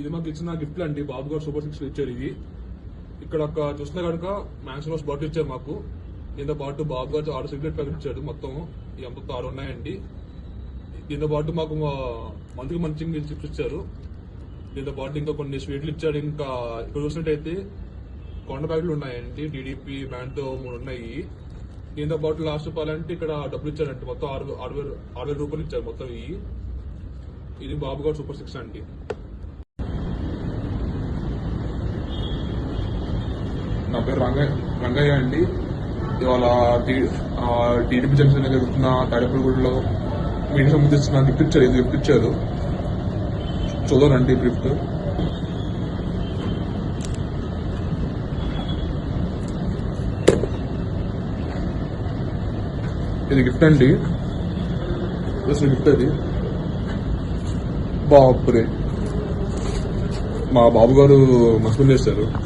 ఇది మాకు ఇచ్చిన గిఫ్ట్లు అండి. బాబు గారు సూపర్ సిక్స్ ఇచ్చారు ఇది. ఇక్కడ ఒక చూసిన కనుక మ్యాక్స్ రోస్ బాటిల్ ఇచ్చారు మాకు. దీంతో పాటు బాబు గారు ఆరు సిగరెట్ ప్యాకెట్ ఇచ్చాడు మొత్తం. ఈ మొత్తం ఆరు ఉన్నాయండి. దీంతో పాటు మాకు మంత్కి మంచి చిప్స్ ఇచ్చారు. దీంతో పాటు ఇంకా కొన్ని స్వీట్లు ఇచ్చాడు ఇంకా ఇక్కడ చూసినట్టయితే కొండ ప్యాకెట్లు ఉన్నాయండి. టీడీపీ బ్యాండ్ మూడు ఉన్నాయి. దీంతో పాటు లాస్ట్ చెప్పాలంటే ఇక్కడ డబ్బులు ఇచ్చారంటే. మొత్తం ఆరు ఆరు వేలు ఆరు వేల రూపాయలు ఇచ్చారు మొత్తం ఇవి. ఇది బాబు గారు సూపర్ సిక్స్ అండి. నా పేరు రంగయ్య రంగయ్య అండి. ఇవాళ టీడీపీ జనసేన జరుగుతున్న తాడేపల్లిగూడలో మీటింగ్ సంబంధించిన గిఫ్ట్ ఇచ్చారు ఇది గిఫ్ట్ ఇచ్చారు. చూడండి గిఫ్ట్ ఇది గిఫ్ట్ అండి. అసలు గిఫ్ట్ అది. బాపురే. మా బాబు గారు మస్పెండ్ చేస్తారు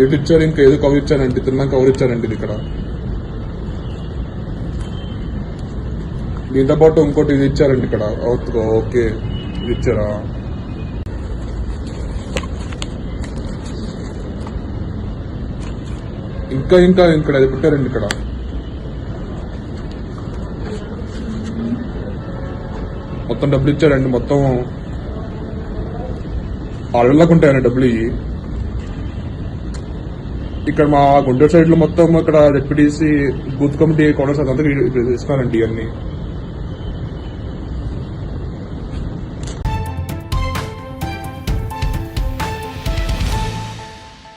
కొన్ని ఇచ్చారు ఇంకా ఏదో కవర్ ఇచ్చారండి. తిన్నాక కవర్ ఇచ్చారండి ఇది ఇక్కడ. దీంతో పాటు ఇంకోటి ఇది ఇచ్చారండి ఇక్కడ. ఓ- ఓకే. ఇది ఇచ్చారా? ఇంకా ఇంకా ఇక్కడ అది పెట్టారండి ఇక్కడ. మొత్తం డబ్బులు ఇచ్చారండి. మొత్తం ఆరు ఉంటాయండి డబ్బులు ఇవి ఇక్కడ మా గుంటూరు సైడ్లో మొత్తం ఇక్కడ జెడ్పీటీసీ బూత్ కమిటీ కౌన్సిల్ అదంతా ఇస్తానండి ఇవన్నీ.